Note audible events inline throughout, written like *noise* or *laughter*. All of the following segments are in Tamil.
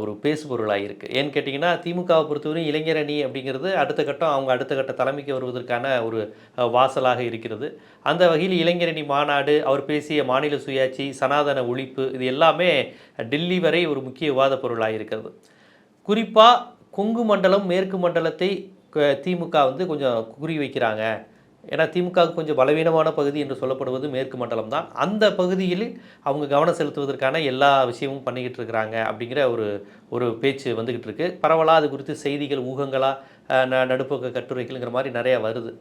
ஒரு பேசுபொருளாக இருக்குது ஏன்னு கேட்டிங்கன்னா திமுகவை பொறுத்தவரை இளைஞர் அணி அப்படிங்கிறது அடுத்த கட்டம் அவங்க அடுத்த கட்ட தலைமைக்கு வருவதற்கான ஒரு வாசலாக இருக்கிறது. அந்த வகையில் இளைஞரணி மாநாடு அவர் பேசிய மாநில சுயாட்சி சனாதன ஒழிப்பு இது எல்லாமே டெல்லி வரை ஒரு முக்கிய விவாத பொருளாக இருக்கிறது குறிப்பாக கொங்கு மண்டலம் மேற்கு மண்டலத்தை திமுக வந்து கொஞ்சம் குறி வைக்கிறாங்க. ஏன்னா திமுக கொஞ்சம் பலவீனமான பகுதி என்று சொல்லப்படுவது மேற்கு மண்டலம் தான். அந்த பகுதியில் அவங்க கவனம் செலுத்துவதற்கான எல்லா விஷயமும் பண்ணிக்கிட்டு இருக்கிறாங்க அப்படிங்கிற ஒரு ஒரு பேச்சு வந்துக்கிட்டு இருக்குது பரவலாக அது குறித்து செய்திகள் ஊகங்களாக ந நடுப்பக்க கட்டுரைகள்ங்கிற மாதிரி நிறையா வருது.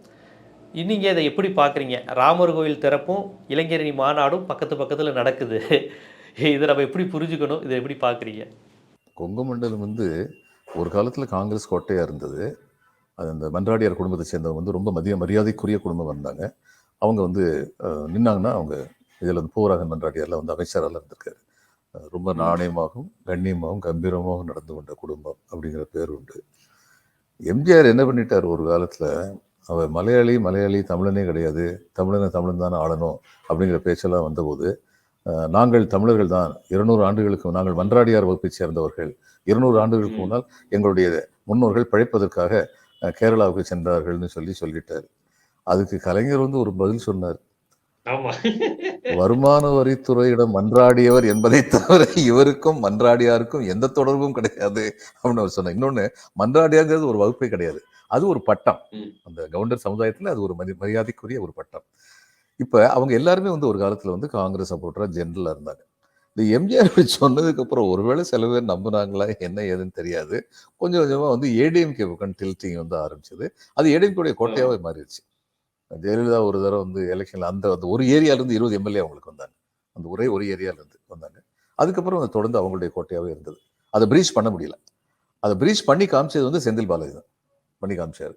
நீங்கள் இதை எப்படி பார்க்குறீங்க? ராமர் கோவில் திறப்பும் இளைஞரணி மாநாடும் பக்கத்து பக்கத்தில் நடக்குது. இதை நம்ம எப்படி புரிஞ்சுக்கணும்? இதை எப்படி பார்க்குறீங்க? கொங்கு மண்டலம் வந்து ஒரு காலத்தில் காங்கிரஸ் கோட்டையாக இருந்தது. அது அந்த மன்றாடியார் குடும்பத்தை சேர்ந்தவங்க வந்து ரொம்ப மதிய மரியாதைக்குரிய குடும்பம் வந்தாங்க. அவங்க வந்து நின்னாங்கன்னா அவங்க இதில் வந்து பூராகன் மன்றாடியாரில் வந்து அமைச்சரால் இருந்திருக்காரு. ரொம்ப நாணயமாகவும் கண்ணியமாகவும் கம்பீரமாகவும் நடந்து கொண்ட குடும்பம் அப்படிங்கிற பேர் உண்டு. எம்ஜிஆர் என்ன பண்ணிட்டார்? ஒரு காலத்தில் அவர் மலையாளி மலையாளி தமிழனே கிடையாது. தமிழனை தமிழன் தானே ஆளணும் அப்படிங்கிற பேச்செல்லாம் வந்தபோது நாங்கள் தமிழர்கள் தான். இருநூறு ஆண்டுகளுக்கு நாங்கள் மன்றாடியார் வகுப்பைச் சேர்ந்தவர்கள். இருநூறு ஆண்டுகளுக்கு. முன்னால் எங்களுடைய முன்னோர்கள் பிழைப்பதற்காக கேரளாவுக்கு சென்றார்கள்னு சொல்லி சொல்லிட்டார். அதுக்கு கலைஞர் வந்து ஒரு பதில் சொன்னார். வருமான வரித்துறையிடம் மன்றாடியவர் என்பதை தவிர இவருக்கும் மன்றாடியாருக்கும் எந்த தொடர்பும் கிடையாது அப்படின்னு அவர் சொன்னார். இன்னொன்னு மன்றாடியாங்கிறது ஒரு வகுப்பே கிடையாது. அது ஒரு பட்டம். அந்த கவுண்டர் சமுதாயத்துல அது ஒரு மரி மரியாதைக்குரிய ஒரு பட்டம். இப்ப அவங்க எல்லாருமே வந்து ஒரு காலத்துல வந்து காங்கிரஸ் சப்போர்ட்டரா ஜெனரலா இருந்தாங்க. இந்த எம்ஜிஆர் இப்படி சொன்னதுக்கு அப்புறம் ஒருவேளை சில பேர் நம்புனாங்களா? என்ன ஏதுன்னு தெரியாது. கொஞ்சம் கொஞ்சமா வந்து ஏடிஎம்கே பக்கம் டில்ட்டிங் வந்து ஆரம்பிச்சது. அது ஏடிஎம்கேடைய கோட்டையாவே மாறிடுச்சு. ஜெயலலிதா ஒரு தடவை வந்து எலெக்ஷன்ல அந்த அந்த ஒரு ஏரியால இருந்து இருபது எம்எல்ஏ அவங்களுக்கு வந்தாங்க. அந்த ஒரே ஒரு ஏரியால இருந்து வந்தாங்க. அதுக்கப்புறம் அது தொடர்ந்து அவங்களுடைய கோட்டையாவே இருந்தது. அதை பிரீச் பண்ண முடியல. அதை பிரீச் பண்ணி காமிச்சது வந்து செந்தில் பாலாஜி தான். பண்ணி காமிச்சாரு.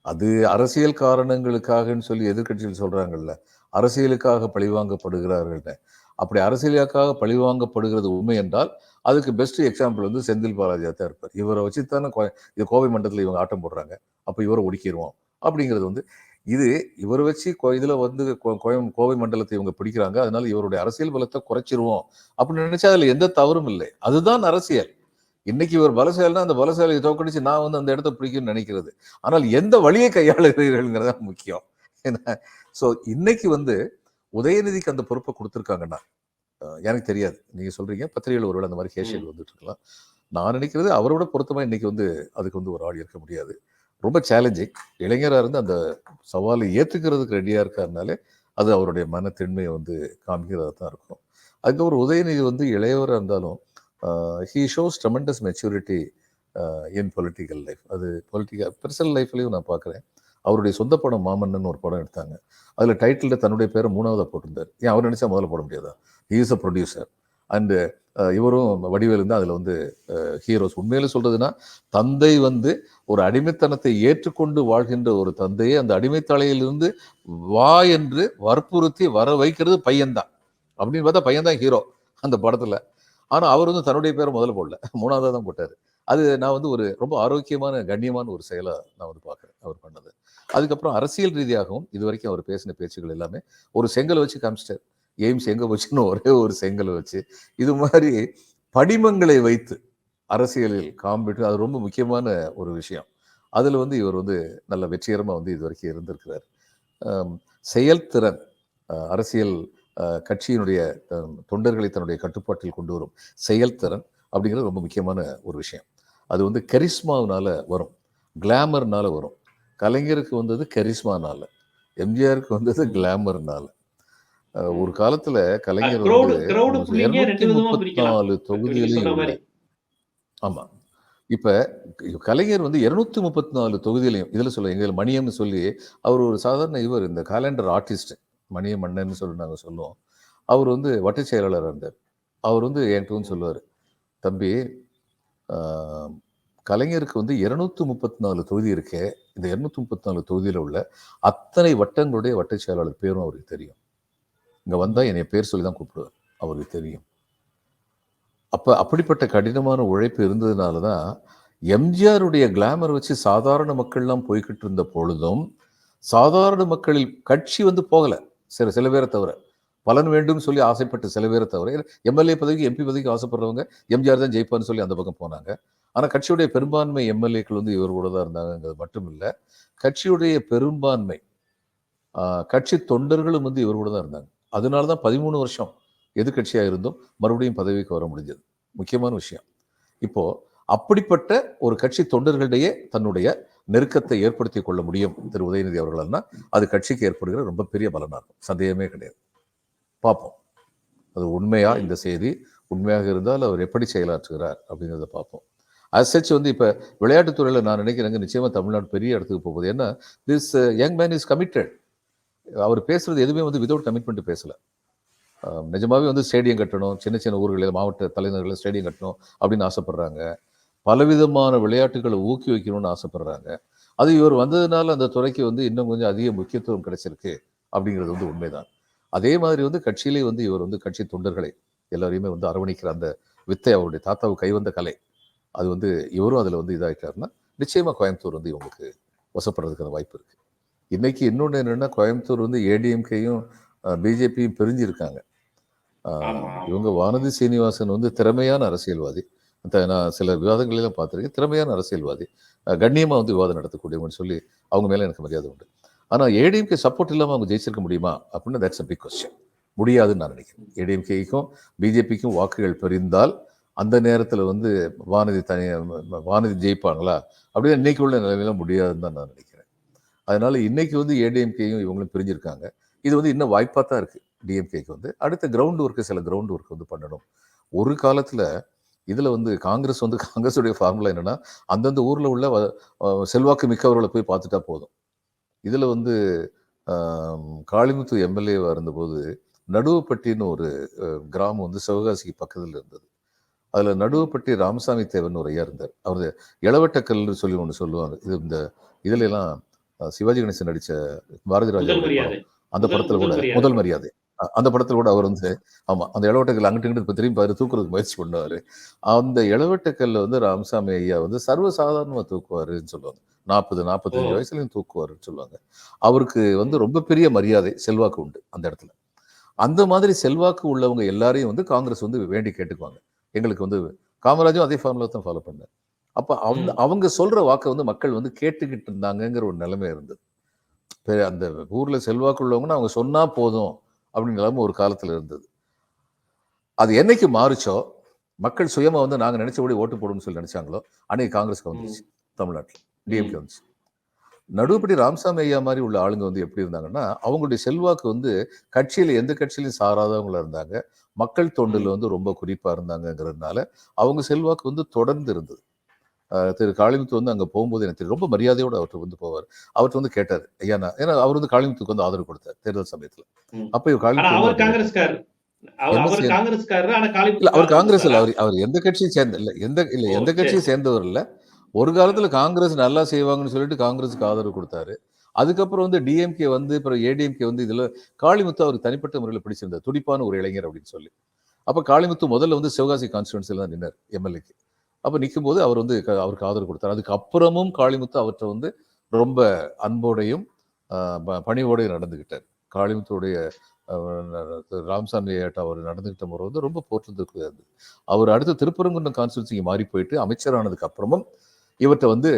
அது அரசியல் காரணங்களுக்காகன்னு சொல்லி எதிர்க்கட்சிகள் சொல்றாங்கல்ல. அரசியலுக்காக பழிவாங்கப்படுகிறார்கள்னு. அப்படி அரசியலுக்காக பழிவாங்கப்படுகிறது உண்மை என்றால் அதுக்கு பெஸ்ட் எக்ஸாம்பிள் வந்து செந்தில் பாலாஜியா தான் இருப்பார். இவரை வச்சு தானே இது கோவை மண்டலத்தில் இவங்க ஆட்டம் போடுறாங்க. அப்போ இவரை ஒடுக்கிடுவோம் அப்படிங்கிறது வந்து இது இவர் வச்சு கோ- வந்து கோ- கோவை மண்டலத்தை இவங்க பிடிக்கிறாங்க. அதனால இவருடைய அரசியல் பலத்தை குறைச்சிருவோம். அப்படின்னு நினைச்சா அதில் எந்த தவறும் இல்லை. அதுதான் அரசியல். இன்னைக்கு இவர் பலசாலினா அந்த பலசாலியை தோக்கடிச்சு நான் வந்து அந்த இடத்த பிடிக்கும்னு நினைக்கிறது. ஆனால் எந்த வழியை கையாளுகிறீர்கள்ங்கிறது தான் முக்கியம். ஸோ இன்னைக்கு வந்து உதயநிதிக்கு அந்த பொறுப்பை கொடுத்துருக்காங்கன்னா எனக்கு தெரியாது. நீங்க சொல்றீங்க. பத்திரிகையில் ஒருவேளை அந்த மாதிரி கேஷியல் வந்துட்டு இருக்கலாம் நான் நினைக்கிறது அவரோட பொருத்தமா இன்னைக்கு வந்து அதுக்கு வந்து ஒரு ஆள் இருக்க முடியாது. ரொம்ப சேலஞ்சிங் இளைஞரா இருந்து அந்த சவாலை ஏத்துக்கிறதுக்கு ரெடியா இருக்காருனாலே அது அவருடைய மன திண்மையை வந்து காமிக்கிறதா தான் இருக்கும். அதுக்கப்புறம் உதயநிதி வந்து இளையவராக இருந்தாலும் he shows tremendous maturity in political life அது பொலிட்டிக்கல் பர்சனல் லைஃப்லையும் நான் பார்க்குறேன். அவருடைய சொந்த படம் மாமன்னன் ஒரு படம் எடுத்தாங்க. அதில் டைட்டிலில் தன்னுடைய பேரை மூணாவதாக போட்டிருந்தார். ஏன் அவர் நினச்சா முதல்ல போட முடியாதா? He is a producer and இவரும் வடிவேலு தான் அதில் வந்து ஹீரோஸ் உண்மையில சொல்றதுன்னா தந்தை வந்து ஒரு அடிமைத்தனத்தை ஏற்றுக்கொண்டு வாழ்கின்ற ஒரு தந்தையை அந்த அடிமைத்தலையிலிருந்து வா என்று வற்புறுத்தி வர வைக்கிறது பையன்தான். அப்படின்னு பார்த்தா பையன்தான் ஹீரோ அந்த படத்தில். ஆனால் அவர் வந்து தன்னுடைய பேரை முதல்ல போடல. மூணாவதாக தான் போட்டார். அது நான் வந்து ஒரு ரொம்ப ஆரோக்கியமான கண்ணியமான ஒரு செயலாக நான் வந்து பார்க்குறேன். அவர் பண்ணது. அதுக்கப்புறம் அரசியல் ரீதியாகவும் இது வரைக்கும் அவர் பேசின பேச்சுகள் எல்லாமே ஒரு செங்கல் வச்சு காமிச்சிட்டார். எய்ம்ஸ் எங்க போச்சுன்னு ஒரே ஒரு செங்கல் வச்சு. இது மாதிரி படிமங்களை வைத்து அரசியலில் காம்பிட்டு அது ரொம்ப முக்கியமான ஒரு விஷயம். அதில் வந்து இவர் வந்து நல்ல வெற்றிகரமாக வந்து இது வரைக்கும் இருந்திருக்கிறார். செயல்திறன் அரசியல் கட்சியினுடைய தொண்டர்களை தன்னுடைய கட்டுப்பாட்டில் கொண்டு வரும் செயல்திறன் அப்படிங்கிறது ரொம்ப முக்கியமான ஒரு விஷயம். அது வந்து கரிஸ்மாவினால வரும். கிளாமர்னால வரும். கலைஞருக்கு வந்தது கரிஸ்மானால எம்ஜிஆருக்கு வந்தது கிளாமர்னால. ஒரு காலத்துல கலைஞர் வந்து இருநூத்தி முப்பத்தி. நாலு தொகுதிகளையும் ஆமா. இப்ப கலைஞர் வந்து இருநூத்தி முப்பத்தி நாலு தொகுதியிலையும் இதுல சொல்ல எங்க மணியம்னு சொல்லி அவர் ஒரு சாதாரண இவர் இந்த காலண்டர் ஆர்டிஸ்ட் மணியம் மன்னன்னு சொல்லி நாங்க சொல்லுவோம். அவர் வந்து வட்டச் செயலாளராக இருந்தார். அவர் வந்து என்கிட்ட வந்து சொல்லுவார். தம்பி கலைஞருக்கு வந்து இருநூத்தி முப்பத்தி நாலு தொகுதி இருக்கே. இந்த இருநூத்தி முப்பத்தி நாலு தொகுதியில் உள்ள அத்தனை வட்டங்களுடைய வட்டச் செயலாளர் பேரும் அவருக்கு தெரியும். இங்கே வந்தால் என்னை பேர் சொல்லி தான் கூப்பிடுவார். அவருக்கு தெரியும். அப்போ அப்படிப்பட்ட கடினமான உழைப்பு இருந்ததுனால தான் எம்ஜிஆருடைய கிளாமர் வச்சு சாதாரண மக்கள்லாம் போய்கிட்டு இருந்த பொழுதும் சாதாரண மக்களில் கட்சி வந்து போகலை. சில சில பேரை தவிர. பலன் வேண்டும் சொல்லி ஆசைப்பட்டு சில பேரை தவிர. எம்எல்ஏ பதவிக்கு எம்பி பதவிக்கு ஆசைப்படுறவங்க எம்ஜிஆர் தான் ஜெயிப்பான்னு சொல்லி அந்த பக்கம் போனாங்க. ஆனால் கட்சியுடைய பெரும்பான்மை எம்எல்ஏக்கள் வந்து இவர் கூட தான் இருந்தாங்கிறது மட்டும் இல்லை கட்சியுடைய பெரும்பான்மை கட்சி தொண்டர்களும் வந்து இவர் கூட தான் இருந்தாங்க. அதனால தான் பதிமூணு வருஷம் எதிர்கட்சியாக இருந்தும் மறுபடியும் பதவிக்கு வர முடிஞ்சது. முக்கியமான விஷயம். இப்போது அப்படிப்பட்ட ஒரு கட்சி தொண்டர்களிடையே தன்னுடைய நெருக்கத்தை ஏற்படுத்தி கொள்ள முடியும் திரு. உதயநிதி அவர்கள்னா அது கட்சிக்கு ஏற்படுகிற ரொம்ப பெரிய பலனா இருக்கும். சந்தேகமே கிடையாது. பார்ப்போம். அது உண்மையா இந்த செய்தி? உண்மையாக இருந்தால் அவர் எப்படி செயலாற்றுகிறார் அப்படிங்கிறத பார்ப்போம். அசச் வந்து இப்போ விளையாட்டுத்துறையில் நான் நினைக்கிறேங்க நிச்சயமாக தமிழ்நாடு பெரிய இடத்துக்கு போகுது. ஏன்னா this young man is committed அவர் பேசுறது எதுவுமே வந்து விதவுட் கமிட்மெண்ட் பேசலை. நிஜமாகவே வந்து ஸ்டேடியம் கட்டணும் சின்ன சின்ன ஊர்களில் மாவட்ட தலைநகர்களில் ஸ்டேடியம் கட்டணும் அப்படின்னு ஆசைப்படுறாங்க. பலவிதமான விளையாட்டுகளை ஊக்குவிக்கணும்னு ஆசைப்படுறாங்க. அது இவர் வந்ததுனால அந்த துறைக்கு வந்து இன்னும் கொஞ்சம் அதிக முக்கியத்துவம் கிடைச்சிருக்கு அப்படிங்கிறது வந்து உண்மைதான். அதே மாதிரி வந்து கட்சியிலே வந்து இவர் வந்து கட்சி தொண்டர்களை எல்லாரையுமே வந்து அரவணைக்கிற அந்த வித்தை அவருடைய தாத்தாவுக்கு கைவந்த கலை. அது வந்து இவரும் அதில் வந்து இதாகிட்டாருன்னா நிச்சயமாக கோயம்புத்தூர் வந்து இவங்களுக்கு வசப்படுறதுக்கான வாய்ப்பு இருக்கு. இன்னைக்கு இன்னொன்று என்னன்னா கோயம்புத்தூர் வந்து ஏடிஎம்கேயும் பிஜேபியும் பிரிஞ்சிருக்காங்க. இவங்க வானதி சீனிவாசன் வந்து திறமையான அரசியல்வாதி. அந்த நான் சில விவாதங்களிலும் பார்த்துருக்கேன் திறமையான அரசியல்வாதி. அஹ், கண்ணியமா வந்து விவாதம் நடத்தக்கூடியவங்கன்னு சொல்லி அவங்க மேல எனக்கு மரியாதை உண்டு. ஆனா ஏடிஎம்கே சப்போர்ட் இல்லாம அவங்க ஜெயிச்சிருக்க முடியுமா? அப்படின்னு தட்ஸ் அ பிக் கொஸ்டின் முடியாதுன்னு நான் நினைக்கிறேன். ஏடிஎம்கேக்கும் பிஜேபிக்கும் வாக்குகள் பிரிந்தால் அந்த நேரத்தில் வந்து வானதி தனி வானதி ஜெயிப்பாங்களா? அப்படின்னு இன்னைக்கு உள்ள நிலைமையில முடியாதுன்னு தான் நான் நினைக்கிறேன். அதனால இன்னைக்கு வந்து ஏடிஎம்கேயும் இவங்களும் பிரிஞ்சிருக்காங்க. இது வந்து இன்னும் வாய்ப்பாக தான் இருக்குது டிஎம்கேக்கு வந்து. அடுத்த கிரவுண்ட் ஒர்க்கு சில கிரவுண்ட் ஒர்க் வந்து பண்ணணும். ஒரு காலத்தில் இதில் வந்து காங்கிரஸ் வந்து காங்கிரஸுடைய ஃபார்முலா என்னென்னா அந்தந்த ஊரில் உள்ள வ- செல்வாக்கு மிக்கவர்களை போய் பார்த்துட்டா போதும். இதில் வந்து காளிமுத்து எம்எல்ஏவாக இருந்தபோது நடுவப்பட்டின்னு ஒரு கிராமம் வந்து சிவகாசிக்கு பக்கத்தில் இருந்தது. அதுல நடுவுப்பட்டி ராமசாமி தேவன் ஒரு ஐயா இருந்தார். அவர் இளவட்டக்கல்னு சொல்லி ஒன்று சொல்லுவாங்க. இது இந்த இதுல எல்லாம் சிவாஜி கணேசன் நடிச்ச பாரதி ராஜா அந்த படத்துல கூட முதல் மரியாதை. அந்த படத்துல கூட அவர் வந்து ஆமா அந்த இளவட்டக்கல் அங்கிட்டு இங்கிட்டு இப்ப திரும்பி பாரு தூக்குறதுக்கு முயற்சி பண்ணுவாரு. அந்த இளவட்டக்கல்ல வந்து ராமசாமி ஐயா வந்து சர்வசாதாரணமா தூக்குவாருன்னு சொல்லுவாங்க. நாற்பது நாற்பத்தஞ்சு. வயசுலயும் தூக்குவாருன்னு சொல்லுவாங்க. அவருக்கு வந்து ரொம்ப பெரிய மரியாதை செல்வாக்கு உண்டு அந்த இடத்துல. அந்த மாதிரி செல்வாக்கு உள்ளவங்க எல்லாரையும் வந்து காங்கிரஸ் வந்து வேண்டி கேட்டுக்குவாங்க. எங்களுக்கு வந்து காமராஜும் அதே ஃபார்முலா தான் ஃபாலோ பண்ணார். அப்ப அவங்க. அவங்க சொல்ற வாக்கை வந்து மக்கள் வந்து கேட்டுக்கிட்டு இருந்தாங்கங்கிற ஒரு நிலைமை இருந்தது. அந்த ஊர்ல செல்வாக்கு உள்ளவங்கன்னா அவங்க சொன்னா போதும் அப்படின்னு நிலைமை ஒரு காலத்துல இருந்தது. அது என்னைக்கு மாறுச்சோ மக்கள் சுயமா வந்து நாங்க நினைச்சபடி ஓட்டு போடும்னு சொல்லி நினைச்சாங்களோ அன்னைக்கு காங்கிரஸ்க்கு வந்துருச்சு தமிழ்நாட்டில் டிஎம்கே வந்துச்சு. நடுவுப்படி ராமசாமி ஐயா மாதிரி உள்ள ஆளுங்க வந்து எப்படி இருந்தாங்கன்னா அவங்களுடைய செல்வாக்கு வந்து கட்சியில எந்த கட்சியிலையும் சாராதவங்களா இருந்தாங்க. மக்கள் தொண்டில் வந்து ரொம்ப குறிப்பா இருந்தாங்கங்கிறதுனால அவங்க செல்வாக்கு வந்து தொடர்ந்து இருந்தது. திரு காளிமுத்து வந்து அங்க போகும்போது எனக்கு தெரியும், ரொம்ப மரியாதையோட அவர்கிட்ட வந்து போவார். அவர்கிட்ட வந்து கேட்டார் ஐயா நான் ஏன்னா அவர் வந்து காளிமுத்துக்கு வந்து ஆதரவு கொடுத்தார் தேர்தல் சமயத்துல. அப்ப இவர் காளிமுத்து அவர் காங்கிரஸ் இல்ல அவர் அவர் எந்த கட்சியும் சேர்ந்த இல்ல எந்த இல்ல எந்த. கட்சியும் சேர்ந்தவர் இல்ல. ஒரு காலத்துல காங்கிரஸ் நல்லா செய்வாங்கன்னு சொல்லிட்டு காங்கிரஸுக்கு ஆதரவு கொடுத்தாரு. அதுக்கப்புறம் வந்து டிஎம்கே வந்து அப்புறம் ஏடிஎம்கே வந்து இதில் காளிமுத்து அவருக்கு தனிப்பட்ட முறையில் பிடிச்சிருந்தார். துடிப்பான ஒரு இளைஞர் அப்படின்னு சொல்லி. அப்போ காளிமுத்து முதல்ல வந்து சிவகாசி கான்ஸ்டுவன்சியில் தான் நின்னார் எம்எல்ஏக்கு அப்போ நிற்கும் போது அவர் வந்து அவருக்கு ஆதரவு கொடுத்தார். அதுக்கப்புறமும் காளிமுத்து அவர்கிட்ட வந்து ரொம்ப அன்போடையும் பணிவோடையும் நடந்துக்கிட்டார் காளிமுத்துடைய ராம்சாமி ராமசாமி அவர் நடந்துகிட்ட முறை வந்து ரொம்ப போற்றுறதுக்கு அவர் அடுத்து திருப்பரங்குன்றம் கான்ஸ்டுவன்சிக்கு மாறி போயிட்டு அமைச்சரானதுக்கு அப்புறமும் இவர்கிட்ட வந்து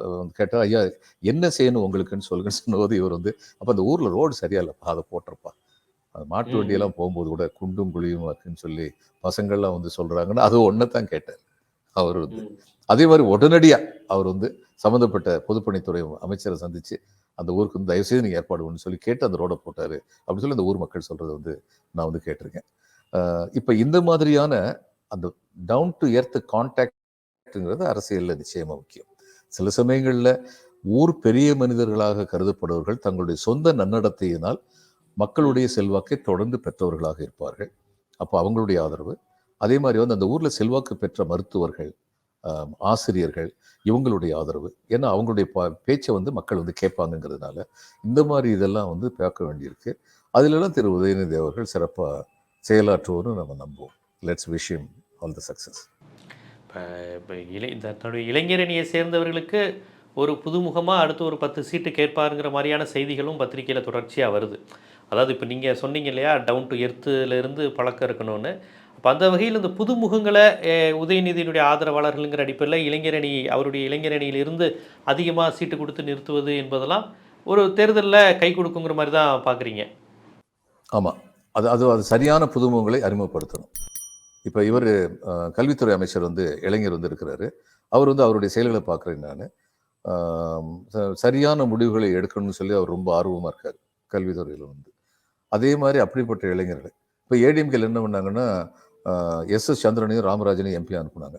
அஹ், கேட்டா ஐயா என்ன செய்யணும் உங்களுக்குன்னு சொல்லுங்கன்னு சொன்னபோது இவர் வந்து அப்ப அந்த ஊர்ல ரோடு சரியா இல்லப்பா அதை போட்டிருப்பா அது மாட்டு. வண்டியெல்லாம் போகும்போது கூட குண்டும் குழியும் இருக்குன்னு சொல்லி பசங்கள்லாம் வந்து சொல்றாங்கன்னா அது ஒன்றைத்தான் கேட்டார் அவர் வந்து. அதே மாதிரி உடனடியா அவர் வந்து சம்மந்தப்பட்ட பொதுப்பணித்துறை அமைச்சரை சந்திச்சு அந்த ஊருக்கு வந்து தயவுசெய்து நீங்க ஏற்பாடு பண்ணு சொல்லி கேட்டு அந்த ரோட போட்டாரு அப்படின்னு சொல்லி அந்த ஊர் மக்கள் சொல்றதை வந்து நான் வந்து கேட்டிருக்கேன் இப்ப இந்த மாதிரியான அந்த டவுன் டு எர்த் அப்படின்றது அரசியலில் நிச்சயமா முக்கியம். சில சமயங்களில் ஊர் பெரிய மனிதர்களாக கருதப்படுவர்கள் தங்களுடைய சொந்த நன்னடத்தையினால் மக்களுடைய செல்வாக்கை தொடர்ந்து பெற்றவர்களாக இருப்பார்கள். அப்போ அவங்களுடைய ஆதரவு. அதே மாதிரி வந்து அந்த ஊரில் செல்வாக்கு பெற்ற மருத்துவர்கள் ஆசிரியர்கள் இவங்களுடைய ஆதரவு. ஏன்னா அவங்களுடைய பேச்சை வந்து மக்கள் வந்து கேட்பாங்கங்கிறதுனால இந்த மாதிரி இதெல்லாம் வந்து பார்க்க வேண்டியிருக்கு. அதிலெல்லாம் திரு. உதயநிதி அவர்கள் சிறப்பாக செயலாற்றுவோம்னு நம்ம நம்புவோம். லெட்ஸ் விஷயம் ஆல் த சக்ஸஸ் இப்போ இப்போ இளை இந்த தன்னுடைய இளைஞரணியை சேர்ந்தவர்களுக்கு ஒரு புதுமுகமாக அடுத்து ஒரு பத்து சீட்டு கேட்பாருங்கிற மாதிரியான செய்திகளும் பத்திரிக்கையில் தொடர்ச்சியாக வருது. அதாவது இப்போ நீங்கள் சொன்னீங்க இல்லையா டவுன் டு எர்த்துலேருந்து பழக்கம் இருக்கணும்னு. அப்போ அந்த வகையில் இந்த புதுமுகங்களை உதயநிதியினுடைய ஆதரவாளர்களுங்கிற அடிப்படையில் இளைஞரணி அவருடைய இளைஞரணியிலிருந்து அதிகமாக சீட்டு கொடுத்து நிறுத்துவது என்பதெல்லாம் ஒரு தேர்தலில் கை கொடுக்குங்கிற மாதிரி தான் பார்க்குறீங்க ஆமாம் அது அது அது சரியான புதுமுகங்களை அறிமுகப்படுத்தணும். இப்போ இவர் கல்வித்துறை அமைச்சர் வந்து இளைஞர் வந்து இருக்கிறாரு. அவர் வந்து அவருடைய செயல்களை பார்க்குறேன் நான். சரியான முடிவுகளை எடுக்கணும்னு சொல்லி அவர் ரொம்ப ஆர்வமாக இருக்கார் கல்வித்துறையில் வந்து. அதே மாதிரி அப்படிப்பட்ட இளைஞர்கள். இப்போ ஏடிஎம்கேல என்ன பண்ணாங்கன்னா எஸ் எஸ் சந்திரனையும் ராமராஜனையும் எம்பி அனுப்புனாங்க.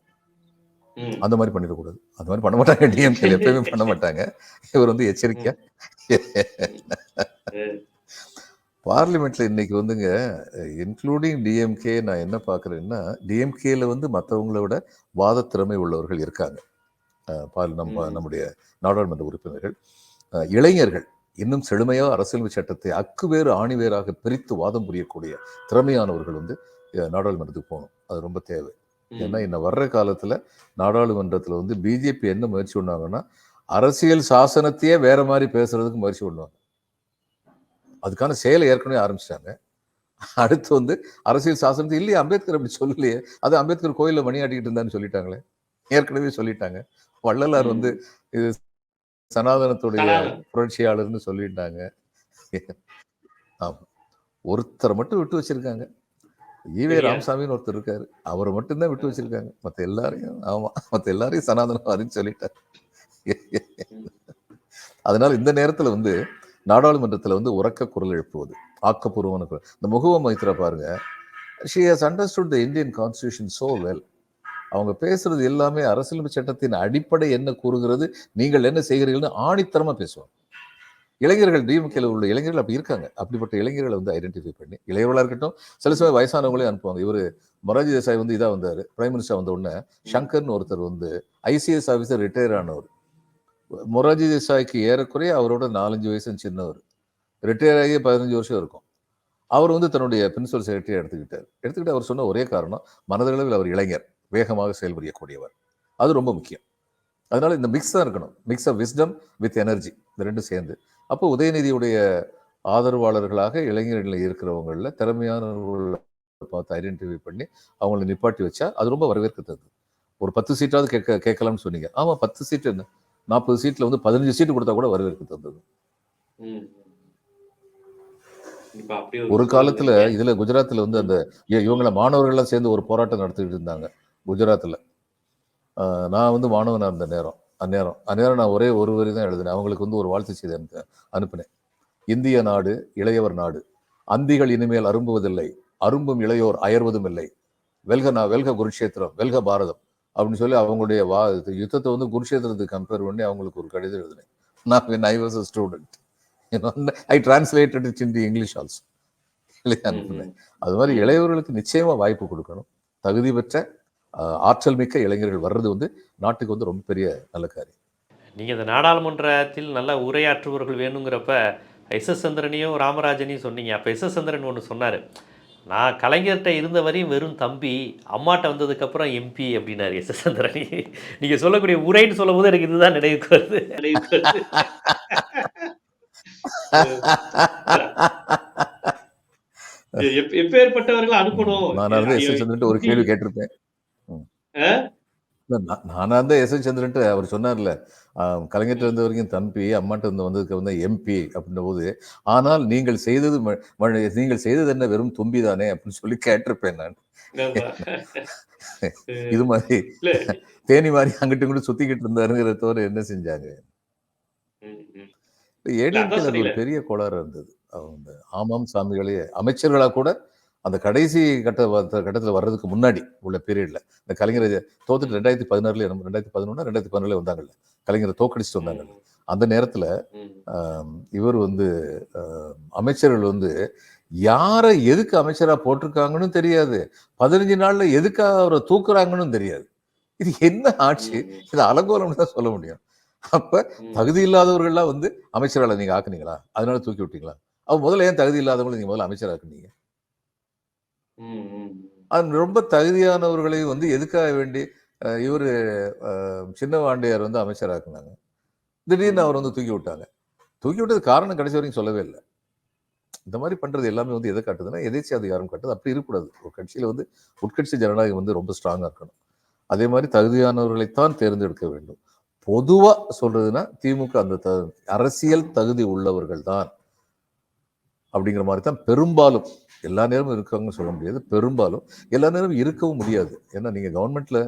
அந்த மாதிரி பண்ணிடக்கூடாது அந்த மாதிரி பண்ண மாட்டாங்க. டிஎம்கே எப்பயுமே பண்ண மாட்டாங்க. இவர் வந்து எச்சரிக்கையா பார்லிமெண்ட்ல இன்னைக்கு வந்துங்க இன்க்ளூடிங் டிஎம்கே நான் என்ன பார்க்குறேன்னா டிஎம்கேல வந்து மற்றவங்கள விட வாத திறமை உள்ளவர்கள் இருக்காங்க. பால் நம்ம. நம்முடைய நாடாளுமன்ற உறுப்பினர்கள். இளைஞர்கள் இன்னும் செழுமையா அரசியலமைப்பு சட்டத்தை அக்குவேறு ஆணிவேராக பிரித்து வாதம் புரியக்கூடிய திறமையானவர்கள் வந்து நாடாளுமன்றத்துக்கு போகணும். அது ரொம்ப தேவை. ஏன்னா இன்னும் வர்ற காலத்துல நாடாளுமன்றத்துல வந்து பிஜேபி என்ன முயற்சி பண்ணாங்கன்னா அரசியல் சாசனத்தையே வேற மாதிரி பேசுறதுக்கு முயற்சி பண்ணுவாங்க. அதுக்கான செயலை ஏற்கனவே ஆரம்பிச்சிட்டாங்க. அடுத்து வந்து அரசியல் சாசனத்தை இல்லையே அம்பேத்கர் அப்படி சொல்லலையே. அது அம்பேத்கர் கோயில்ல மணி ஆட்டிக்கிட்டு இருந்தான்னு சொல்லிட்டாங்களே. ஏற்கனவே சொல்லிட்டாங்க. வள்ளலார் வந்து இது சனாதனத்துடைய. புரட்சியாளர்னு சொல்லிட்டாங்க. ஆமா. ஒருத்தரை மட்டும் விட்டு வச்சிருக்காங்க. ஈவே? ராமசாமின்னு ஒருத்தர் இருக்காரு. அவரை மட்டும்தான் விட்டு வச்சிருக்காங்க. மத்த எல்லாரையும் ஆமா மத்த எல்லாரையும் சனாதனவாதின்னு சொல்லிட்டாரு. அதனால இந்த நேரத்துல வந்து நாடாளுமன்றத்துல வந்து உறக்க குரல் எழுப்புவது ஆக்கப்பூர்வமான குரல். இந்த முகவ மைத்ரா பாருங்க. She has understood the Indian constitution so well அவங்க பேசுறது எல்லாமே அரசியலமைப்பு சட்டத்தின் அடிப்படை என்ன கூறுகிறது நீங்கள் என்ன செய்கிறீர்கள்னு ஆணித்தரமா பேசுவாங்க. இளைஞர்கள் டிஎம்கேல உள்ள இளைஞர்கள் அப்படி இருக்காங்க. அப்படிப்பட்ட இளைஞர்களை வந்து ஐடென்டிஃபை பண்ணி இளையவர்களா இருக்கட்டும் சில சமயம் வயசானவங்களே அனுப்புவாங்க. இவர் மொராஜி தேசாய் வந்து இதா வந்தாரு. பிரைம் மினிஸ்டர் வந்த உடனே சங்கர்னு ஒருத்தர் வந்து ஐசிஎஸ் ஆஃபீஸர் ரிட்டையர் ஆனவர். மொராஜி தேசாய்க்கு ஏறக்குறைய அவரோட நாலஞ்சு வயசு சின்னவர் ரிட்டையர் ஆகி பதினஞ்சு வருஷம் இருக்கும். அவர் வந்து தன்னுடைய பிரின்சிபல் செக்ரட்டரியை எடுத்துக்கிட்டார். எடுத்துக்கிட்டு அவர் சொன்ன ஒரே காரணம் மனதளவில் அவர் இளைஞர் வேகமாக செயல்புரியக்கூடியவர். அது ரொம்ப முக்கியம். அதனால இந்த மிக்ஸ் தான் இருக்கணும். Mix of wisdom with energy இந்த ரெண்டும் சேர்ந்து. அப்போ உதயநிதியுடைய ஆதரவாளர்களாக இளைஞர்களில் இருக்கிறவங்களில் திறமையானவர்களை பார்த்து ஐடென்டிஃபை பண்ணி அவங்கள நிப்பாட்டி வச்சா அது ரொம்ப வரவேற்கத்தது ஒரு பத்து சீட்டாவது கேட்க கேட்கலாம்னு சொன்னீங்க. ஆமாம் பத்து சீட்டு என்ன? நாற்பது சீட்ல வந்து பதினஞ்சு சீட்டு கொடுத்தா கூட வரவேற்க தந்தது. ஒரு காலத்துல. இதுல குஜராத்ல வந்து அந்த இவங்கள மாணவர்கள்லாம் சேர்ந்து ஒரு போராட்டம் நடத்திட்டு இருந்தாங்க குஜராத்ல. நான் வந்து மாணவனா இருந்த நேரம் அந்நேரம். அந்நேரம் நான் ஒரே ஒரு வரி தான் எழுதினேன். அவங்களுக்கு வந்து ஒரு வாழ்த்து செய்தி அனுப்ப அனுப்பினேன். இந்திய நாடு இளையவர் நாடு. அந்திகள் இனிமேல் அரும்புவதில்லை. அரும்பும் இளையோர் அயர்வதும் இல்லை. வெல்க நான் வெல்க குருஷேத்திரம் வெல்க பாரதம். அப்படின்னு சொல்லி அவங்களுடைய வா யுத்தத்தை வந்து குருஷேத்திரத்துக்கு கம்பேர் பண்ணி அவங்களுக்கு ஒரு கடிதம் எழுதினேன். நான் I was a student I translated it in the English also அனுப்பினேன். அது மாதிரி இளையவர்களுக்கு நிச்சயமா வாய்ப்பு கொடுக்கணும். தகுதி பெற்ற ஆற்றல் மிக்க இளைஞர்கள் வர்றது வந்து நாட்டுக்கு வந்து ரொம்ப பெரிய நல்ல காரியம். நீங்கள் இந்த நாடாளுமன்றத்தில் நல்ல உரையாற்றுபவர்கள் வேணுங்கிறப்ப எஸ் எஸ் சந்திரனையும் ராமராஜனையும் சொன்னீங்க. அப்போ எஸ் எஸ் சந்திரன் ஒன்று சொன்னார். நான் கலைஞர்கிட்ட இருந்த வரையும் வெறும் தம்பி அம்மாட்ட வந்ததுக்கப்புறம் எம்பி அப்படின்னாரு எஸ் எஸ் சந்திரன். நீங்கள் சொல்லக்கூடிய உரைன்னு சொல்லும் போது எனக்கு இதுதான் நினைவுக்கு வருது. எப்- எப்பேற்பட்டவர்களை அனுப்பணும். நான் ஒரு கேள்வி கேட்டிருப்பேன். நான் தான் எஸ் எஸ் சந்திரன் அவர் சொன்னார்ல ஆஹ், கலைஞர்ட்ட இருந்த வரைக்கும் தம்பி அம்மாட்ட இருந்து வந்ததுக்கு வந்து எம்பி அப்படின்ற போது ஆனால் நீங்கள் செய்தது நீங்கள் செய்தது என்ன வெறும் தும்பி தானே அப்படின்னு சொல்லி கேட்டிருப்பேன் நான். இது மாதிரி. தேனி மாதிரி அங்கிட்டு இங்கிட்டு சுத்திக்கிட்டு இருந்தாருங்கிறத தவிர என்ன செஞ்சாங்க. ஏடிஎம்கே ஒரு. பெரிய கோளாறு இருந்தது அவங்க ஆமாம் சாமிகளே அமைச்சர்களா கூட அந்த கடைசி கட்ட கட்டத்தில் கட்டத்துல வர்றதுக்கு முன்னாடி உள்ள பீரியட்ல இந்த கலைஞரை தோத்துட்டு ரெண்டாயிரத்தி பதினாறுல ரெண்டாயிரத்தி பதினொன்று ரெண்டாயிரத்தி பதினொன்றுல வந்தாங்கல்ல கலைஞரை தோக்கடிச்சுட்டு வந்தாங்கல்ல. அந்த நேரத்துல இவர் வந்து அமைச்சர்கள் வந்து யாரை எதுக்கு அமைச்சரா போட்டிருக்காங்கன்னு தெரியாது. பதினஞ்சு நாள்ல எதுக்காக அவரை தூக்குறாங்கன்னு தெரியாது. இது என்ன ஆட்சி? இதை இது அலங்கோலம்னு தான் சொல்ல முடியும். அப்ப தகுதி இல்லாதவர்கள்லாம் வந்து அமைச்சரால் நீங்க ஆக்குனீங்களா? அதனால தூக்கி விட்டீங்களா? அவ முதல்ல ஏன் தகுதி இல்லாதவங்களை நீங்க முதல்ல அமைச்சராக்குனீங்க? அது ரொம்ப தகுதியானவர்களை வந்து எதுக்காக வேண்டி இவரு சின்ன வாண்டியார் வந்து அமைச்சர் ஆக்குனாங்க திடீர்னு அவர் வந்து தூக்கி விட்டாங்க. தூக்கி விட்டது காரணம் கடைசி வரைக்கும் சொல்லவே இல்லை. இந்த மாதிரி பண்றது எல்லாமே வந்து எதை காட்டுதுன்னா எதேச்சி அதிகாரம் காட்டுது. அப்படி இருக்கக்கூடாது. ஒரு கட்சியில வந்து உட்கட்சி ஜனநாயகம் வந்து ரொம்ப ஸ்ட்ராங்கா இருக்கணும். அதே மாதிரி தகுதியானவர்களைத்தான் தேர்ந்தெடுக்க வேண்டும். பொதுவா சொல்றதுன்னா திமுக அந்த அரசியல் தகுதி உள்ளவர்கள் தான் அப்படிங்கிற மாதிரி தான் பெரும்பாலும் எல்லா நேரமும் இருக்காங்கன்னு சொல்ல முடியாது. பெரும்பாலும் எல்லா நேரமும் இருக்கவும் முடியாது. ஏன்னா நீங்க கவர்மெண்ட்ல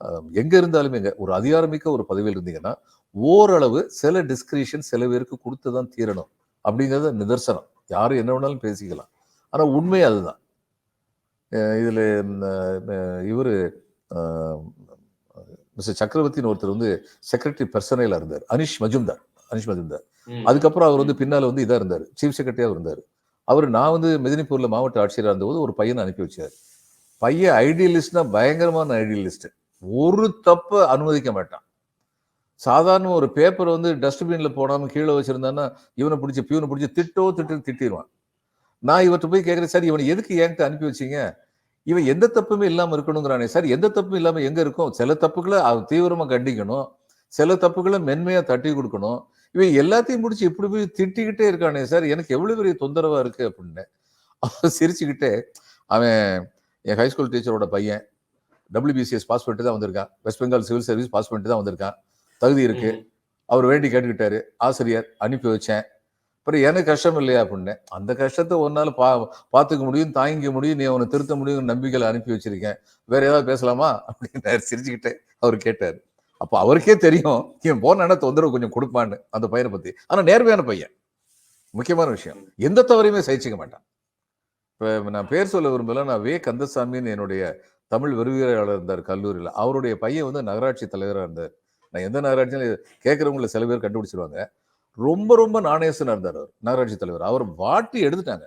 அஹ், எங்க இருந்தாலுமே எங்க ஒரு அதிகாரமிக்க ஒரு பதவியில் இருந்தீங்கன்னா ஓரளவு சில டிஸ்கிரிஷன் சில பேருக்கு கொடுத்து தான் தீரணும் அப்படிங்கிறது நிதர்சனம். யாரும் என்ன வேணாலும் பேசிக்கலாம். ஆனா உண்மை அதுதான். இதுல இவர் மிஸ்டர் சக்கரவர்த்தின்னு ஒருத்தர் வந்து செக்ரட்டரி பர்சனலா இருந்தார். அனிஷ் மஜும்தார். அனிஷ் மஜும்தார். அதுக்கப்புறம் அவர் வந்து பின்னால வந்து இதா இருந்தார். சீஃப் செக்ரட்டரியா இருந்தார். அவர் நான் வந்து மெதினிப்பூரில் மாவட்ட ஆட்சியராக இருந்தபோது ஒரு பையனை அனுப்பி வச்சார். பையன் ஐடியலிஸ்ட்னா பயங்கரமான ஐடியலிஸ்ட் ஒரு தப்பை அனுமதிக்க மாட்டான். சாதாரண ஒரு பேப்பர் வந்து டஸ்ட்பினில் போடாமல் கீழே வச்சுருந்தான்னா இவனை பிடிச்சி பியூனை பிடிச்சி திட்டோ திட்டு திட்டிடுவான் நான் இவர்கிட்ட போய் கேட்குறேன் சார் இவனை எதுக்கு என்கிட்ட அனுப்பி வச்சீங்க? இவன் எந்த தப்புமே இல்லாமல் இருக்கணுங்கிறானே. சார் எந்த தப்பும் இல்லாமல் எங்கே இருக்கும்? சில தப்புகளை அவன் தீவிரமாக கண்டிக்கணும். சில தப்புகளை மென்மையாக தட்டி கொடுக்கணும். இவன் எல்லாத்தையும் முடிச்சு இப்படி போய் திட்டிக்கிட்டே இருக்கானே சார் எனக்கு எவ்வளவு பெரிய தொந்தரவா இருக்கு? அப்படின்னு. அவன் சிரிச்சுக்கிட்டே அவன் என் ஹைஸ்கூல் டீச்சரோட பையன். டபிள்யூபிசிஎஸ் பாஸ் பண்ணிட்டு தான் வந்திருக்கான். West Bengal civil service pass பண்ணிட்டு தான் வந்திருக்கான். தகுதி இருக்கு. அவர் வேண்டி கேட்டுக்கிட்டாரு. ஆசிரியர் அனுப்பி வச்சேன். அப்புறம் எனக்கு கஷ்டம் இல்லையா? அப்படின்னு. அந்த கஷ்டத்தை ஒரு நாள் பா பார்த்துக்க முடியும் தாங்கிக்க முடியும். நீ அவனை திருத்த முடியும் நம்பிக்கையில் அனுப்பி வச்சிருக்கேன். வேற ஏதாவது பேசலாமா? அப்படின்னு சிரிச்சுக்கிட்டே அவர் கேட்டார். அப்போ அவருக்கே தெரியும் இவன் போன தொந்தரவு கொஞ்சம் கொடுப்பான்னு அந்த பையனை பத்தி. ஆனால் நேர்மையான பையன். முக்கியமான விஷயம். எந்த தவறையுமே சகிச்சுக்க மாட்டான். இப்போ நான் பேர் சொல்ல விரும்பல நான் வே. கந்தசாமின்னு என்னுடைய தமிழ் விரிவுரையாளர் இருந்தார் கல்லூரியில். அவருடைய பையன் வந்து நகராட்சி தலைவராக இருந்தார். நான் எந்த நகராட்சியும் கேட்குறவங்கள சில பேர் கண்டுபிடிச்சிருவாங்க. ரொம்ப ரொம்ப நாணயசனாக இருந்தார் அவர் நகராட்சி தலைவர். அவர் வாட்டி எடுத்துட்டாங்க.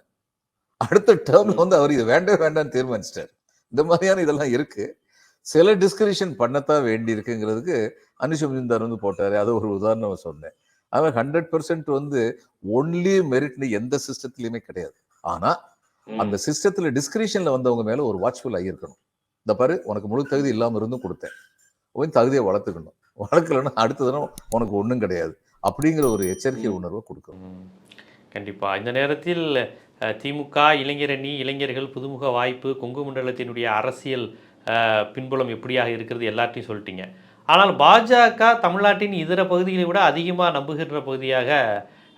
அடுத்த டேர்ம்ல வந்து அவர் இது வேண்டவே வேண்டாம்னு தீர்மானிச்சிட்டார். இந்த மாதிரியான இதெல்லாம் இருக்குது சில டிஸ்கரிஷன் பண்ணத்தான் வேண்டி இருக்குங்கிறதுக்கு அனுஷமிந்தார் வந்து போட்டாரு. அது ஒரு உதாரணம் சொன்னேன். அவன் ஹண்ட்ரட் பர்சன்ட் வந்து ஒன்லி மெரிட்னு எந்த சிஸ்டத்துலயுமே கிடையாது. ஆனா. அந்த சிஸ்டத்துல டிஸ்கிரிஷன்ல வந்தவங்க மேல ஒரு வாட்ச்ஃபுல் ஆகியிருக்கணும் இந்த பாரு உனக்கு முழு தகுதி இல்லாம இருந்தும் கொடுத்தேன். உன் தகுதியை வளர்த்துக்கணும். வளர்க்கலன்னா அடுத்த தினம் உனக்கு ஒண்ணும் கிடையாது. அப்படிங்கிற ஒரு எச்சரிக்கை. உணர்வை கொடுக்கணும் ம். கண்டிப்பா. இந்த நேரத்தில் திமுக இளைஞரணி இளைஞர்கள் புதுமுக வாய்ப்பு கொங்கு மண்டலத்தினுடைய அரசியல் பின்புலம் எப்படியாக இருக்கிறது எல்லாத்தையும் சொல்லிட்டீங்க. ஆனால் பாஜக தமிழ்நாட்டின் இதர பகுதிகளை விட அதிகமாக நம்புகின்ற பகுதியாக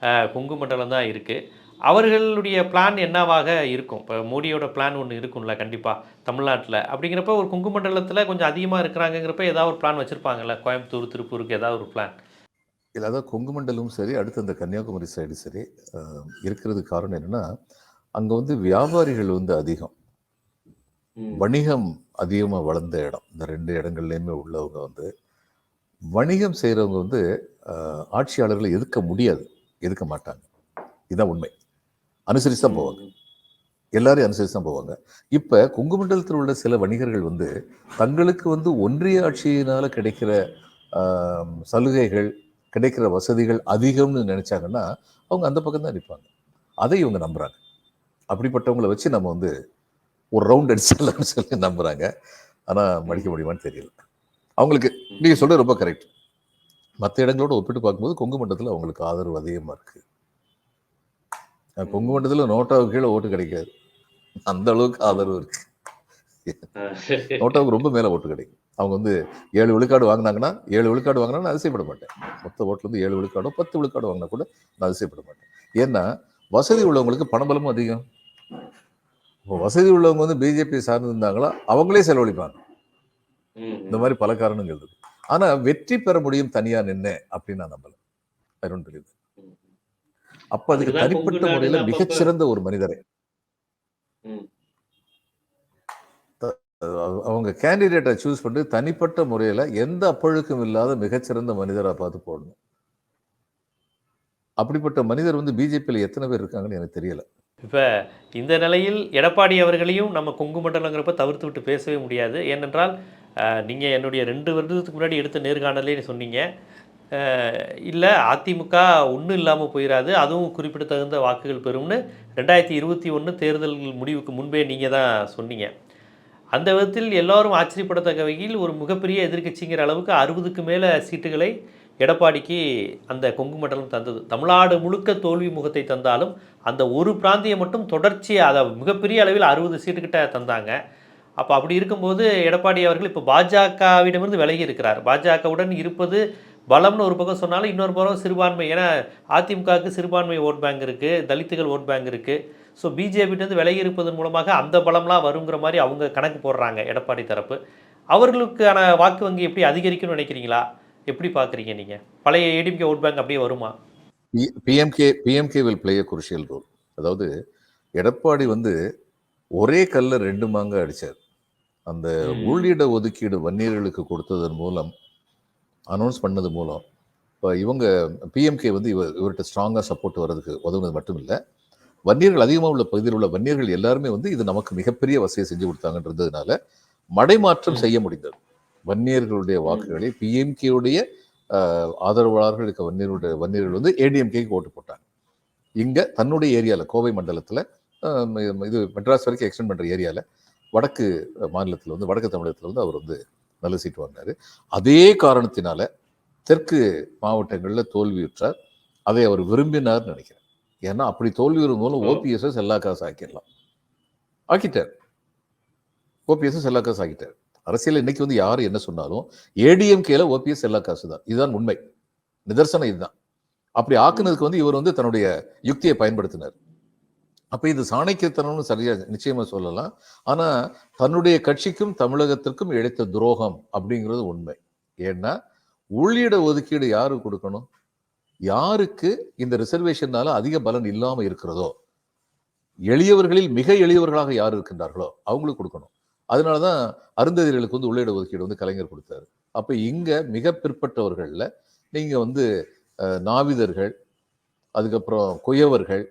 குங்குமண்டலம் கொங்கு மண்டலம் தான் இருக்குது அவர்களுடைய பிளான் என்னவாக இருக்கும்? இப்போ மோடியோட பிளான் ஒன்று இருக்கும்ல கண்டிப்பாக தமிழ்நாட்டில். அப்படிங்கிறப்ப ஒரு குங்குமண்டலத்தில் கொஞ்சம் அதிகமாக இருக்கிறாங்கங்கிறப்ப ஏதாவது ஒரு பிளான் வச்சுருப்பாங்கல்ல கோயம்புத்தூர் திருப்பூருக்கு ஏதாவது ஒரு பிளான் இல்லை கொங்குமண்டலமும் கொங்கு மண்டலமும் சரி அடுத்து அந்த கன்னியாகுமரி சைடு சரி இருக்கிறது காரணம் என்னன்னா அங்கே வந்து வியாபாரிகள் வந்து அதிகம். வணிகம் அதிகமாக வளர்ந்த இடம். இந்த ரெண்டு இடங்கள்லையுமே உள்ளவங்க வந்து வணிகம் செய்கிறவங்க வந்து ஆட்சியாளர்களை எதிர்க்க முடியாது எதிர்க்க மாட்டாங்க. இதுதான் உண்மை. அனுசரித்து தான் போவாங்க. எல்லாரையும் அனுசரித்து தான் போவாங்க. இப்போ கொங்கு மண்டலத்தில் உள்ள சில வணிகர்கள் வந்து தங்களுக்கு வந்து ஒன்றிய ஆட்சியினால கிடைக்கிற சலுகைகள் கிடைக்கிற வசதிகள் அதிகம்னு நினைச்சாங்கன்னா அவங்க அந்த பக்கம் தான் நிற்பாங்க அதை இவங்க நம்புறாங்க. அப்படிப்பட்டவங்களை வச்சு நம்ம வந்து ஒரு ரவுண்ட் அடிச்சிடலாம்னு *laughs* சொல்லி நம்புறாங்க. ஆனா மடிக்க முடியுமான்னு தெரியல. அவங்களுக்கு நீங்க சொல்றது ரொம்ப கரெக்ட் மற்ற இடங்களோட ஒப்பிட்டு பார்க்கும்போது கொங்கு மண்டலத்தில் அவங்களுக்கு ஆதரவு அதிகமா இருக்கு. அஹ் கொங்கு மண்டலத்தில் நோட்டாவுக்கு கீழே ஓட்டு கிடைக்காது. அந்த அளவுக்கு ஆதரவு இருக்கு. *laughs* நோட்டாவுக்கு ரொம்ப மேல ஓட்டு கிடைக்கும். அவங்க வந்து ஏழு விழுக்காடு வாங்கினாங்கன்னா ஏழு விழுக்காடு வாங்கினா நான் அதிசயப்பட மாட்டேன். மொத்த ஓட்டுல இருந்து ஏழு விழுக்காடோ பத்து விழுக்காடு வாங்கினா கூட நான் அதிசயப்பட மாட்டேன். ஏன்னா வசதி உள்ளவங்களுக்கு பணபலமும் அதிகம். இப்போ வசதி உள்ளவங்க வந்து பிஜேபி சார்ந்து இருந்தாங்களா அவங்களே செலவழிப்பாங்க. இந்த மாதிரி பல காரணங்கள் இருக்கு. ஆனா வெற்றி பெற முடியும் தனியா நின்று அப்படின்னு நான் நம்பல. that. ம். அப்ப அதுக்கு தனிப்பட்ட முறையில மிகச்சிறந்த ஒரு மனிதரை. அவங்க கேண்டிடேட்டை சூஸ் பண்ணி தனிப்பட்ட முறையில எந்த அப்பழுக்கும் இல்லாத மிகச்சிறந்த மனிதரா பார்த்து போடணும். அப்படிப்பட்ட மனிதர் வந்து பிஜேபியில் எத்தனை பேர் இருக்காங்கன்னு எனக்கு தெரியல. இப்போ இந்த நிலையில் எடப்பாடி அவர்களையும் நம்ம கொங்கு மண்டலங்கிறப்ப தவிர்த்து விட்டு பேசவே முடியாது. ஏனென்றால் நீங்கள் என்னுடைய ரெண்டு வருடத்துக்கு முன்னாடி எடுத்த நேர்காணலே சொன்னீங்க. இல்லை அதிமுக ஒன்றும் இல்லாமல் போயிடாது அதுவும் குறிப்பிடத்தகுந்த வாக்குகள் பெறும்னு ரெண்டாயிரத்தி இருபத்தி ஒன்று தேர்தல் முடிவுக்கு முன்பே நீங்கள் தான் சொன்னீங்க. அந்த விதத்தில் எல்லோரும் ஆச்சரியப்படத்தக்க வகையில் ஒரு மிகப்பெரிய எதிர்க்கட்சிங்கிற அளவுக்கு அறுபதுக்கு மேலே சீட்டுகளை எடப்பாடிக்கு அந்த கொங்கு மண்டலம் தந்தது. தமிழ்நாடு முழுக்க தோல்வி முகத்தை தந்தாலும் அந்த ஒரு பிராந்தியம் மட்டும் தொடர்ச்சியாக அதை மிகப்பெரிய அளவில் அறுபது சீட்டுக்கிட்ட தந்தாங்க. அப்போ அப்படி இருக்கும்போது எடப்பாடி அவர்கள் இப்போ பாஜகவிடமிருந்து விலகி இருக்கிறார். பாஜகவுடன் இருப்பது பலம்னு ஒரு பக்கம் சொன்னாலும் இன்னொரு பக்கம் சிறுபான்மை ஏன்னா அதிமுகவுக்கு சிறுபான்மை ஓட் பேங்க் இருக்குது தலித்துகள் ஓட் பேங்க் இருக்குது ஸோ பிஜேபிட்டேருந்து விலகி இருப்பதன் மூலமாக அந்த பலம்லாம் வருங்கிற மாதிரி அவங்க கணக்கு போடுறாங்க எடப்பாடி தரப்பு. அவர்களுக்கான வாக்கு வங்கி எப்படி அதிகரிக்கும்னு நினைக்கிறீங்களா? எப்படி பார்க்குறீங்க நீங்கள் பழைய ஏடிஎம்கே ஓட் பேங்க் அப்படியே வருமா? PMK PMK will play crucial role அதாவது எடப்பாடி வந்து ஒரே கல்ல ரெண்டு மாங்க அடிச்சார். அந்த. உள்ளிட ஒதுக்கீடு வன்னியர்களுக்கு கொடுத்ததன் மூலம் அனௌன்ஸ் பண்ணது மூலம் இப்போ இவங்க பிஎம்கே வந்து இவர் இவர்கிட்ட ஸ்ட்ராங்காக சப்போர்ட் வர்றதுக்கு உதவுனது மட்டும் இல்லை வன்னியர்கள் அதிகமாக உள்ள பகுதியில் உள்ள வன்னியர்கள் எல்லாருமே வந்து இது நமக்கு மிகப்பெரிய வசதியை செஞ்சு கொடுத்தாங்கன்றதுனால மடைமாற்றம். செய்ய முடிந்தது. வன்னியர்களுடைய வாக்குகளை பிஎம்கேவுடைய ஆதரவாளர்கள் இருக்க வன்னியருடைய வன்னியர்கள் வந்து ஏடிஎம்கேக்கு ஓட்டு போட்டாங்க. இங்க தன்னுடைய ஏரியால கோவை மண்டலத்துல இது மெட்ராஸ் வரைக்கும் எக்ஸ்டெண்ட் பண்ற ஏரியால வடக்கு மாநிலத்தில் வந்து வடக்கு தமிழகத்தில் வந்து அவர் வந்து நல்ல சீட் வாங்கினாரு. அதே காரணத்தினால தெற்கு மாவட்டங்கள்ல தோல்வியுற்றார். அதை அவர் விரும்பினார்னு நினைக்கிறேன். ஏன்னா அப்படி தோல்வியுறும் மூலம். ஓபிஎஸ்எஸ் எல்லா காசு ஆக்கிடலாம். ஆக்கிட்டார். ஓபிஎஸ்எஸ் எல்லா காசு ஆக்கிட்டார். அரசியல் இன்னைக்கு வந்து யார் என்ன சொன்னாலும் ஏடிஎம்கேல ஓபிஎஸ் எல்லா காசு தான் இதுதான் உண்மை. நிதர்சனம் இதுதான். அப்படி ஆக்குனதுக்கு வந்து இவர் வந்து தன்னுடைய யுக்தியை பயன்படுத்தினார். அப்போ இது சாணக்கியத்தனம்னு சரியாக நிச்சயமாக சொல்லலாம். ஆனால் தன்னுடைய கட்சிக்கும் தமிழகத்திற்கும் இழைத்த துரோகம் அப்படிங்கிறது உண்மை. ஏன்னா உள்ளிட ஒதுக்கீடு யாருக்கு கொடுக்கணும்? யாருக்கு இந்த ரிசர்வேஷன்னால அதிக பலன் இல்லாமல் இருக்கிறதோ? எளியவர்களில் மிக எளியவர்களாக யார் இருக்கின்றார்களோ? அவங்களுக்கு கொடுக்கணும். அதனாலதான் அருந்ததிகளுக்கு வந்து உள்ளிட ஒதுக்கீடு வந்து கலைஞர் கொடுத்தாரு. அப்ப இங்க மிக பிற்பட்டவர்கள்ல நீங்க வந்து நாவிதர்கள் அதுக்கப்புறம் குயவர்கள்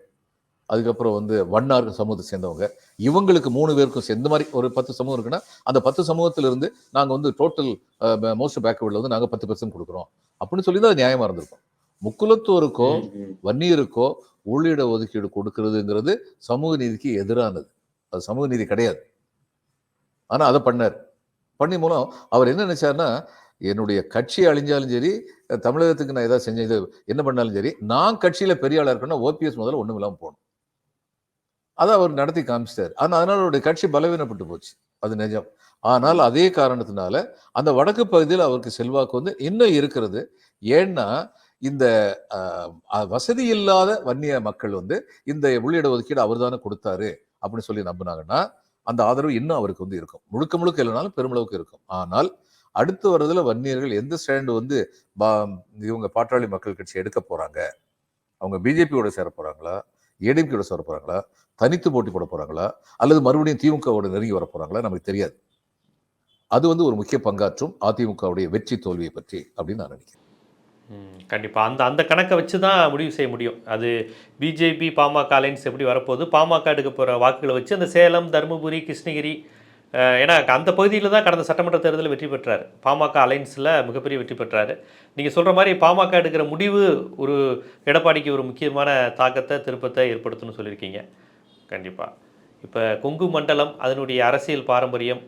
அதுக்கப்புறம் வந்து வண்ணார் சமூகத்தை சேர்ந்தவங்க இவங்களுக்கு மூணு பேருக்கும் சேர்ந்து மாதிரி ஒரு பத்து சமூகம் இருக்குன்னா அந்த பத்து சமூகத்துல இருந்து நாங்க வந்து டோட்டல் மோஸ்ட் பேக்வேர்டில் வந்து நாங்க பத்து பெர்சன்ட் கொடுக்குறோம். அப்படின்னு சொல்லி தான் அது நியாயமா இருந்திருக்கும். முக்குலத்தோருக்கோ. வன்னியருக்கோ உள்ளிட ஒதுக்கீடு கொடுக்கிறதுங்கிறது சமூக நீதிக்கு எதிரானது. அது சமூக நீதி கிடையாது. ஆனால் அதை பண்ணார். பண்ணி மூலம் அவர் என்ன நினைச்சார்னா என்னுடைய கட்சி அழிஞ்சாலும் சரி தமிழகத்துக்கு நான் ஏதாவது செஞ்ச இது என்ன பண்ணாலும் சரி நான் கட்சியில் பெரிய ஆளாக இருக்கேன்னா ஓபிஎஸ் முதல்ல ஒன்றும் இல்லாமல் போகணும். அதை அவர் நடத்தி காமிச்சிட்டார். ஆனால் அதனால அவருடைய கட்சி பலவீனப்பட்டு போச்சு. அது நிஜம். ஆனால் அதே காரணத்தினால அந்த வடக்கு பகுதியில் அவருக்கு செல்வாக்கு வந்து இன்னும் இருக்கிறது. ஏன்னா இந்த வசதி இல்லாத வன்னிய மக்கள் வந்து இந்த உள்ளிட ஒதுக்கீடு அவர் தானே கொடுத்தாரு அப்படின்னு சொல்லி நம்பினாங்கன்னா அந்த ஆதரவு இன்னும் அவருக்கு வந்து இருக்கும். முழுக்க முழுக்க இல்லைனாலும் பெருமளவுக்கு இருக்கும். ஆனால் அடுத்து வர்றதுல வன்னியர்கள் எந்த ஸ்டாண்டு வந்து பா- இவங்க பாட்டாளி மக்கள் கட்சி எடுக்க போறாங்க? அவங்க பிஜேபியோட சேர போறாங்களா? ஏடிஎம்கேட சேர போறாங்களா? தனித்து போட்டி போட போறாங்களா? அல்லது மறுபடியும் திமுகவோட நெருங்கி வர போறாங்களா? நமக்கு தெரியாது. அது வந்து ஒரு முக்கிய பங்காற்றும் அதிமுகவுடைய வெற்றி தோல்வியை பற்றி அப்படின்னு நான் நினைக்கிறேன். கண்டிப்பாக அந்த அந்த கணக்கை வச்சு தான் முடிவு செய்ய முடியும். அது பிஜேபி பாமக அலைன்ஸ் எப்படி வரப்போகுது பாமக எடுக்க போகிற வாக்குகளை வச்சு அந்த சேலம் தருமபுரி கிருஷ்ணகிரி ஏன்னா அந்த பகுதியில் தான் கடந்த சட்டமன்ற தேர்தலில் வெற்றி பெற்றார். பாமக அலைன்ஸில் மிகப்பெரிய வெற்றி பெற்றார். நீங்கள் சொல்கிற மாதிரி பாமக எடுக்கிற முடிவு ஒரு எடப்பாடிக்கு ஒரு முக்கியமான தாக்கத்தை திருப்பத்தை ஏற்படுத்தும்னு சொல்லியிருக்கீங்க. கண்டிப்பாக இப்போ கொங்கு மண்டலம் அதனுடைய அரசியல் பாரம்பரியம்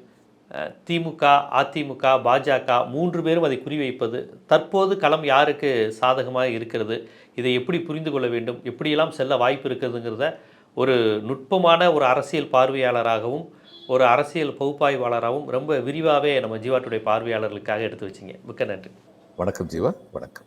திமுக அதிமுக பாஜக மூன்று பேரும் அதை குறிவைப்பது தற்போது களம் யாருக்கு சாதகமாக இருக்கிறது? இதை எப்படி புரிந்து கொள்ள வேண்டும்? எப்படியெல்லாம் செல்ல வாய்ப்பு இருக்கிறதுங்கிறத ஒரு நுட்பமான ஒரு அரசியல் பார்வையாளராகவும் ஒரு அரசியல் பகுப்பாய்வாளராகவும் ரொம்ப விரிவாகவே நம்ம ஜீவாட்டுடைய பார்வையாளர்களுக்காக எடுத்து வச்சிங்க. மிக்க நன்றி. வணக்கம் ஜீவா. வணக்கம்.